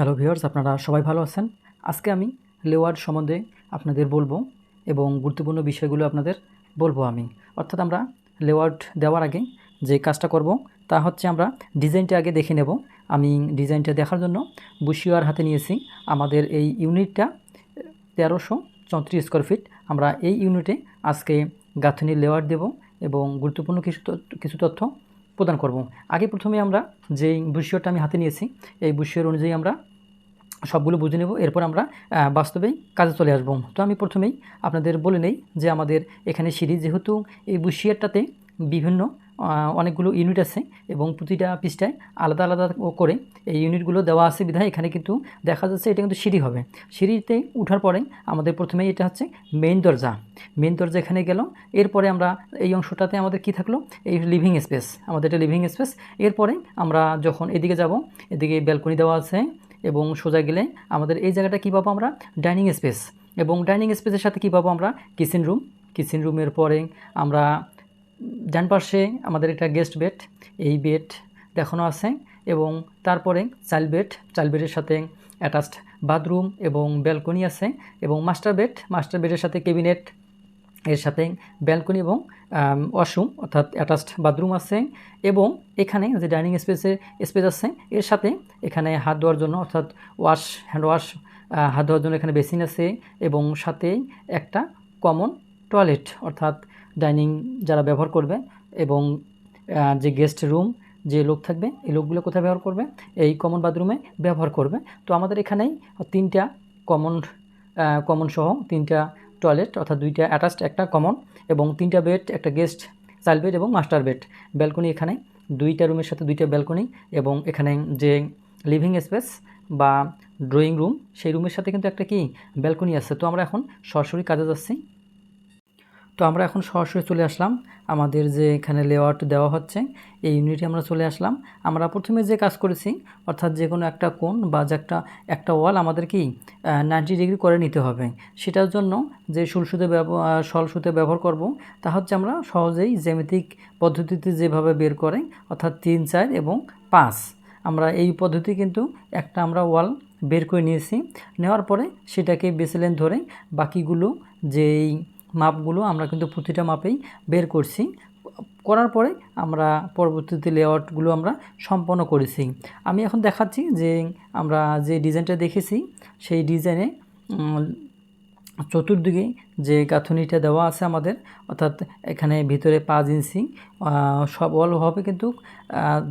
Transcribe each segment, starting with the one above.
Hello viewers, আপনারা সবাই ভালো আছেন? আজকে আমি লেওয়ার্ড সম্বন্ধে আপনাদের বলব এবং গুরুত্বপূর্ণ বিষয়গুলো আপনাদের বলব আমি। অর্থাৎ আমরা লেওয়ার্ড দেওয়ার আগে যে কাজটা করব, তা হচ্ছে আমরা ডিজাইনটা আগে দেখে নেব। আমি ডিজাইনটা দেখার জন্য বুশিয়ার হাতে নিয়েছি আমাদের এই ইউনিটটা, তেরোশো চৌত্রিশ স্কোয়ার ফিট আমরা এই ইউনিটে আজকে গাঁথনির লেওয়ার দেব এবং গুরুত্বপূর্ণ কিছু কিছু তথ্য প্রদান করব। আগে প্রথমে আমরা যেই বুশিয়রটা আমি হাতে নিয়েছি, এই বুশিয়র অনুযায়ী আমরা সবগুলো বুঝে নেব, এরপর আমরা বাস্তবেই কাজে চলে আসব। তো আমি প্রথমেই আপনাদের বলে নেই যে আমাদের এখানে সিঁড়ি যেহেতু এই বুশিয়ারটাতে বিভিন্ন অনেকগুলো ইউনিট আছে এবং প্রতিটা পৃষ্ঠায় আলাদা আলাদা করে এই ইউনিটগুলো দেওয়া আছে বিধায় এখানে কিন্তু দেখা যাচ্ছে এটা কিন্তু সিঁড়ি হবে। সিঁড়িতে উঠার পরে আমাদের প্রথমেই এটা হচ্ছে মেইন দরজা। মেইন দরজা এখানে গেল, এরপরে আমরা এই অংশটাতে আমাদের কি থাকল? এই লিভিং স্পেস আমাদের এটা লিভিং স্পেস এরপরে আমরা যখন এদিকে যাব, এদিকে ব্যালকনি দেওয়া আছে এবং সোজা গেলে আমাদের এই জায়গাটা কী পাবো আমরা? Dining space. এবং ডাইনিং স্পেসের সাথে কী পাবো আমরা? Kitchen room. কিচেন রুমের পরে আমরা ডান পাশে আমাদের একটা গেস্ট বেড, এই বেড দেখানো আছে। এবং তারপরে চাইল্ড বেড চাইল্ড বেডের সাথে অ্যাটাচড বাথরুম এবং ব্যালকনি আছে। এবং মাস্টার বেড, মাস্টার বেডের সাথে ক্যাবিনেট এর সাথে ব্যালকনি এবং ওয়াশরুম অর্থাৎ অ্যাটাচড বাথরুম আছে এবং এখানে যে ডাইনিং স্পেসের স্পেস আছে, এর সাথে এখানে হাত ধোয়ার জন্য অর্থাৎ ওয়াশ, হ্যান্ড ওয়াশ হাত ধোয়ার জন্য এখানে বেসিন আছে এবং সাথে একটা কমন টয়লেট অর্থাৎ ডাইনিং যারা ব্যবহার করবে এবং যে গেস্ট রুম, যে লোক থাকবে, এই লোকগুলো কোথায় ব্যবহার করবে? এই কমন বাথরুমে ব্যবহার করবে। তো আমাদের এখানেই তিনটা কমন কমন সহ তিনটা টয়লেট অর্থাৎ দুইটা অ্যাটাচড একটা কমন এবং তিনটা বেড একটা গেস্ট চাইল্ড বেড এবং মাস্টার বেড ব্যালকনি এখানে, দুইটা রুমের সাথে দুইটা ব্যালকনি এবং এখানে যে লিভিং স্পেস বা ড্রয়িং রুম সেই রুমের সাথে কিন্তু একটা কি? ব্যালকনি আছে। তো আমরা এখন সরাসরি কাজে যাচ্ছি। তো আমরা এখন সরাসরি চলে আসলাম। আমাদের যে এখানে লেআউট দেওয়া হচ্ছে, এই ইউনিটে আমরা চলে আসলাম। আমরা প্রথমে যে কাজ করেছি, অর্থাৎ যে কোনো একটা কোণ বা যে একটা একটা ওয়াল আমাদের কি নাইনটি ডিগ্রি করে নিতে হবে। সেটার জন্য যে সুলসুতে ব্যবহার সলসুতে ব্যবহার করব, তা হচ্ছে আমরা সহজেই জ্যামিতিক পদ্ধতিতে যেভাবে বের করে, অর্থাৎ তিন, চার এবং পাঁচ। আমরা এই পদ্ধতি কিন্তু একটা আমরা ওয়াল বের করে নিয়েছি। নেওয়ার পরে সেটাকে বেসেলেন ধরে বাকিগুলো যেই মাপগুলো আমরা কিন্তু প্রতিটা মাপেই বের করছি। করার পরে আমরা পরবর্তীতে লেআউটগুলো আমরা সম্পন্ন করেছি। আমি এখন দেখাচ্ছি যে আমরা যে ডিজাইনটা দেখেছি, সেই ডিজাইনে চতুর্দিকে যে গাঁথনিটা দেওয়া আছে আমাদের, অর্থাৎ এখানে ভিতরে পাঁচ ইঞ্চি সব অল হবে কিন্তু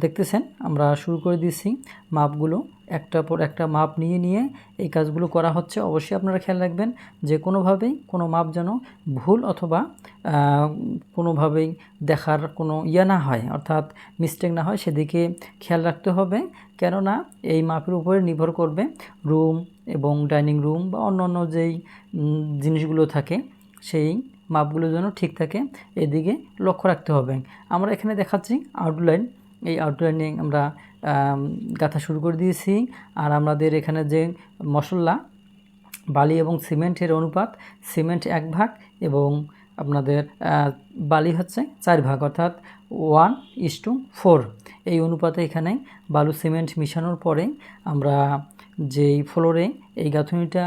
দেখতেছেন, আমরা শুরু করে দিচ্ছি মাপগুলো। একটা পর একটা মাপ নিয়ে নিয়ে এই কাজগুলো করা হচ্ছে। অবশ্যই আপনারা খেয়াল রাখবেন যে কোনোভাবেই কোনো মাপ যেন ভুল অথবা কোনোভাবেই দেখার কোনো ইয়ে না হয়, অর্থাৎ মিস্টেক না হয়, সেদিকে খেয়াল রাখতে হবে। কেননা এই মাপের উপরে নির্ভর করবে রুম এবং ডাইনিং রুম বা অন্য অন্য যেই জিনিসগুলো থাকে, সেই মাপগুলো যেন ঠিক থাকে। এদিকে লক্ষ্য রাখতে হবে। আমরা এখানে দেখাচ্ছি আউটলাইন এই আউটলাইনে আমরা আম, গাঁথা শুরু করে দিয়েছি। আর আমাদের এখানে যে মশলা বালি এবং সিমেন্টের অনুপাত সিমেন্ট এক ভাগ এবং আপনাদের বালি হচ্ছে চার ভাগ অর্থাৎ ওয়ান ইস টু ফোর এই অনুপাতে এখানে বালু সিমেন্ট মিশানোর পরে আমরা যেই ফ্লোরে এই গাঁথনিটা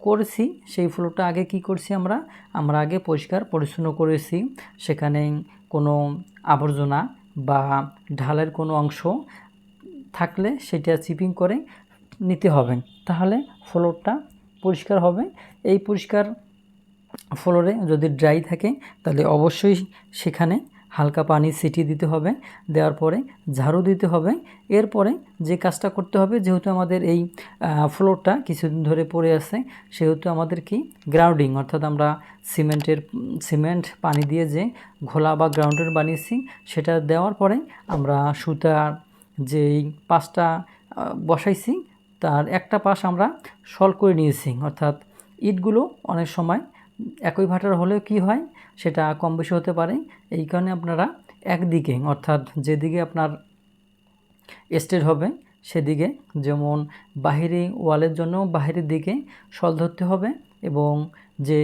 করেছি সেই ফ্লোরটা আগে কি করছি আমরা? আমরা আগে পরিষ্কার পরিচ্ছন্ন করেছি। সেখানে কোনো আবর্জনা বা ঢালের কোনো অংশ থাকলে সেটা চিপিং করে নিতে হবে। তাহলে ফ্লোরটা পরিষ্কার হবে। এই পরিষ্কার ফ্লোরে যদি ড্রাই থাকে, তাহলে অবশ্যই সেখানে হালকা পানি ছিটিয়ে দিতে হবে, দেওয়ার পরে ঝাড়ু দিতে হবে। এরপরে যে কাজটা করতে হবে, যেহেতু আমাদের এই ফ্লোরটা কিছুদিন ধরে পড়ে আছে, সেহেতু আমাদের কি গ্রাউন্ডিং, অর্থাৎ আমরা সিমেন্টের, সিমেন্ট পানি দিয়ে যে ঘোলা বা গ্রাউন্ডের বানিয়েছি, সেটা দেওয়ার পরে আমরা সুতার যেই পাশটা বসাইছি, তার একটা পাশ আমরা সল করে নিয়েছি। অর্থাৎ ইটগুলো অনেক সময় একই ভাটার হলেও কি হয় সেটা কম বেশি হতে পারে। এই কারণে আপনারা একদিকে, অর্থাৎ যেদিকে আপনার স্টেট হবে, সেদিকে যেমন বাহিরে ওয়ালের জন্য বাহিরের দিকে সল ধরতে হবে এবং যে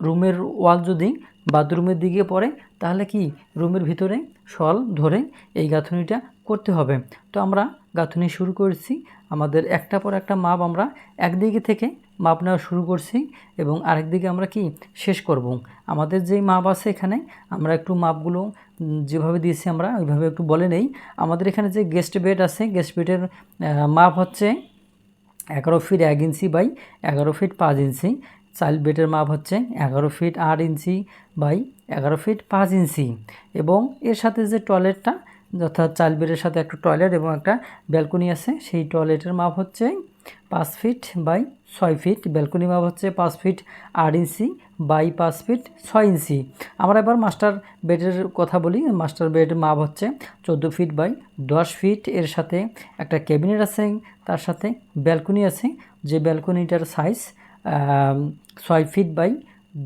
রুমের ওয়াল যদি বাথরুমের দিকে পড়ে, তাহলে কি? রুমের ভিতরে সল ধরে এই গাঁথনিটা করতে হবে। তো আমরা গাঁথনি শুরু করছি। আমাদের একটা পর একটা মাপ আমরা একদিকে থেকে মাপ নেওয়া শুরু করছি এবং আরেক দিকে আমরা কি শেষ করব। আমাদের যেই মাপ আছে এখানে আমরা একটু মাপগুলো যেভাবে দিয়েছি আমরা ওইভাবে একটু বলে নেই। আমাদের এখানে যে গেস্ট বেড আছে, গেস্ট বেডের মাপ হচ্ছে এগারো ফিট এক ইঞ্চি বাই এগারো ফিট পাঁচ ইঞ্চি। চাইল্ড বেডের মাপ হচ্ছে এগারো ফিট আট ইঞ্চি বাই এগারো ফিট পাঁচ ইঞ্চি। এবং এর সাথে যে টয়লেটটা অর্থাৎ চাইল্ড বেডের সাথে একটা টয়লেট এবং একটা ব্যালকনি আছে। সেই টয়লেটের মাপ হচ্ছে পাঁচ ফিট বাই ছয় ফিট। ব্যালকনি মাপ হচ্ছে পাঁচ ফিট আট ইঞ্চি বাই পাঁচ ফিট ছয় ইঞ্চি। আমরা এবার মাস্টার বেডের কথা বলি। মাস্টার বেড মাপ হচ্ছে চোদ্দ ফিট বাই দশ ফিট। এর সাথে একটা ক্যাবিনেট আছে, তার সাথে ব্যালকনি আছে। যে ব্যালকনিটার সাইজ ছয় ফিট বাই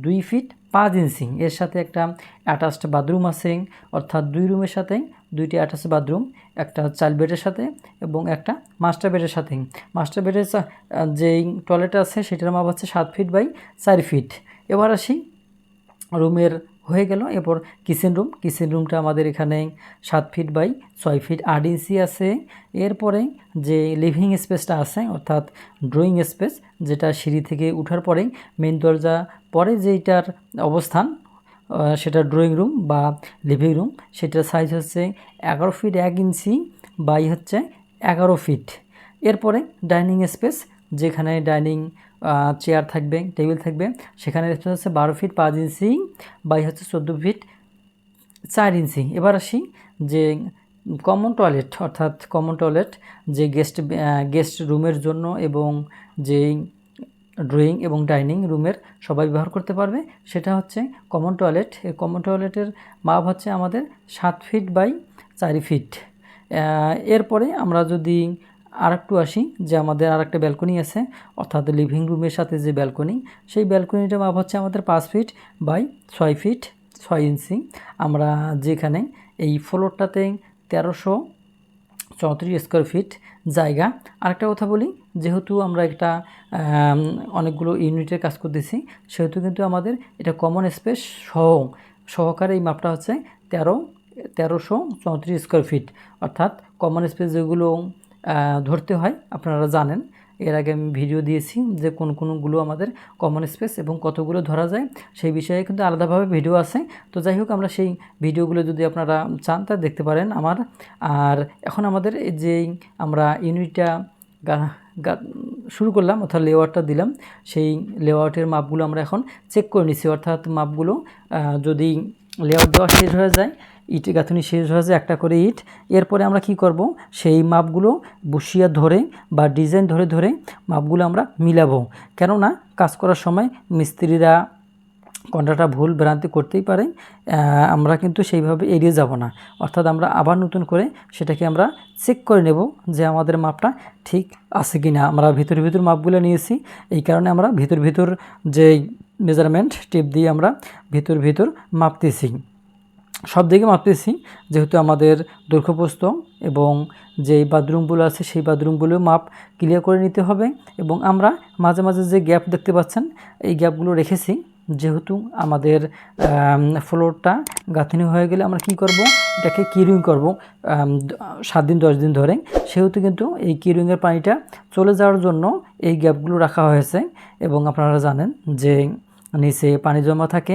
দুই ফিট পাঁচ ইঞ্চিং এর সাথে একটা অ্যাটাচড বাথরুম আছে, অর্থাৎ দুই রুমের সাথে, দুইটি অ্যাটাচ বাথরুম, একটা চাইল্ড বেডের সাথে এবং একটা মাস্টার বেডের সাথে। মাস্টার বেডের যেই টয়লেট আছে সেটার মাপ হচ্ছে সাত ফিট বাই চার ফিট এবার আসি রুমের, হয়ে গেল। এরপর কিচেন রুম কিচেন রুমটা আমাদের এখানে সাত ফিট বাই ছয় ফিট আট ইঞ্চি আছে। এরপরে যে লিভিং স্পেসটা আছে, অর্থাৎ ড্রয়িং স্পেস যেটা সিঁড়ি থেকে উঠার পরেই মেন দরজা পরে যেইটার অবস্থান সেটা ড্রয়িং রুম বা লিভিং রুম সেটার সাইজ হচ্ছে এগারো ফিট এক ইঞ্চি বাই হচ্ছে এগারো ফিট এরপরে ডাইনিং স্পেস যেখানে ডাইনিং চেয়ার থাকবে টেবিল থাকবে, সেখানে স্পেস হচ্ছে বারো ফিট পাঁচ ইঞ্চি বাই হচ্ছে চোদ্দ ফিট চার ইঞ্চি। এবার আসি যে কমন টয়লেট অর্থাৎ কমন টয়লেট যে গেস্ট গেস্ট রুমের জন্য এবং যেই ড্রয়িং এবং ডাইনিং রুমের সবাই ব্যবহার করতে পারবে। সেটা হচ্ছে কমন টয়লেট। এই কমন টয়লেটের মাপ হচ্ছে আমাদের সাত ফিট বাই চারি ফিট। এরপরে আমরা যদি আরেকটু আসি, যে আমাদের আর একটা ব্যালকনি আছে, অর্থাৎ লিভিং রুমের সাথে যে ব্যালকনি, সেই ব্যালকনিটার মাপ হচ্ছে আমাদের পাঁচ ফিট বাই ছয় ফিট, ছয় ইঞ্চি। আমরা যেখানে এই ফ্লোরটাতে তেরোশো চৌত্রিশ স্কোয়ার ফিট জায়গা। আরেকটা কথা বলি, যেহেতু আমরা একটা অনেকগুলো ইউনিটের কাজ করতেছি, সেহেতু কিন্তু আমাদের এটা কমন স্পেস সহ সহকারে এই মাপটা হচ্ছে তেরো, তেরোশো চৌত্রিশ স্কোয়ার ফিট অর্থাৎ কমন স্পেস যেগুলো ধরতে হয়, আপনারা জানেন। এর আগে আমি ভিডিও দিয়েছি যে কোন কোনগুলো আমাদের কমন স্পেস এবং কতগুলো ধরা যায়, সেই বিষয়ে কিন্তু আলাদাভাবে ভিডিও আছে। তো যাই হোক, আমরা সেই ভিডিওগুলো যদি আপনারা চান, তা দেখতে পারেন আমার। আর এখন আমাদের এই যে আমরা ইউনিটটা শুরু করলাম, অর্থাৎ লেআউটটা দিলাম, সেই লেআউটের মাপগুলো আমরা এখন চেক করে নিচ্ছি অর্থাৎ মাপগুলো যদি লেআউট দেওয়া শেষ হয়ে যায়, ইট গাঁথুনি শেষ হয়ে যায় একটা করে ইট। এরপরে আমরা কি করব? সেই মাপগুলো বসিয়া ধরে বা ডিজাইন ধরে ধরে মাপগুলো আমরা মিলাবো। কেননা কাজ করার সময় মিস্ত্রিরা কন্ট্রাক্টটা ভুল ভ্রান্তি করতেই পারে আমরা কিন্তু সেইভাবে এড়িয়ে যাব না। অর্থাৎ আমরা আবার নতুন করে সেটাকে আমরা চেক করে নেব যে আমাদের মাপটা ঠিক আছে কি না আমরা ভিতর ভিতর মাপগুলো নিয়েছি, এই কারণে আমরা ভিতর ভিতর যে মেজারমেন্ট টিপ দিয়ে আমরা ভিতর ভিতর মাপতেছি। সব দিকে মাপতেছি, যেহেতু আমাদের দৈর্ঘ্যপ্রস্থ এবং যেই বাথরুমগুলো আছে সেই বাথরুমগুলো মাপ ক্লিয়ার করে নিতে হবে এবং আমরা মাঝে মাঝে যে গ্যাপ দেখতে পাচ্ছেন, এই গ্যাপগুলো রেখেছি। যেহেতু আমাদের ফ্লোরটা গাঁথনি হয়ে গেলে আমরা কি করব? এটাকে কিরুইং করব সাত দিন, দশ দিন ধরে। সেহেতু কিন্তু এই কিরুইংয়ের পানিটা চলে যাওয়ার জন্য এই গ্যাপগুলো রাখা হয়েছে এবং আপনারা জানেন যে নিচে পানি জমা থাকে।